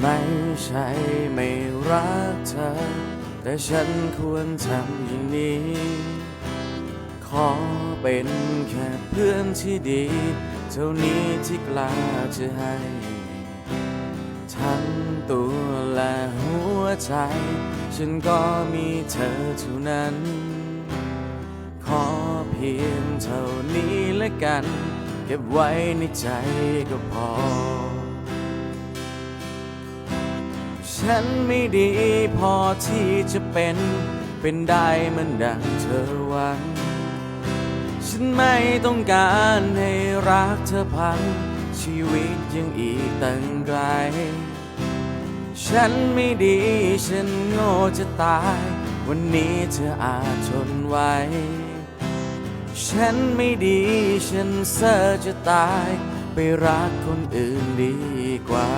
ไม่ใช่ไม่รักเธอ แต่ฉันควรทำอย่างนี้ ขอเป็นแค่เพื่อนที่ดี เท่านี้ที่กล้าจะให้ ทั้งตัวและหัวใจ ฉันก็มีเธอเท่านั้น ขอเพียงเท่านี้และกัน เก็บไว้ในใจก็พอ ฉันไม่ดีพอที่จะเป็น เป็นได้เหมันดังเธอหวัง ฉันไม่ต้องการให้รักเธอพัง ชีวิตยังอีกตั้งไกล ฉันไม่ดีฉันโง่จะตาย วันนี้เธออาจทนไว้ฉันไม่ดีฉันเซอจะตาย ไปรักคนอื่นดีกว่า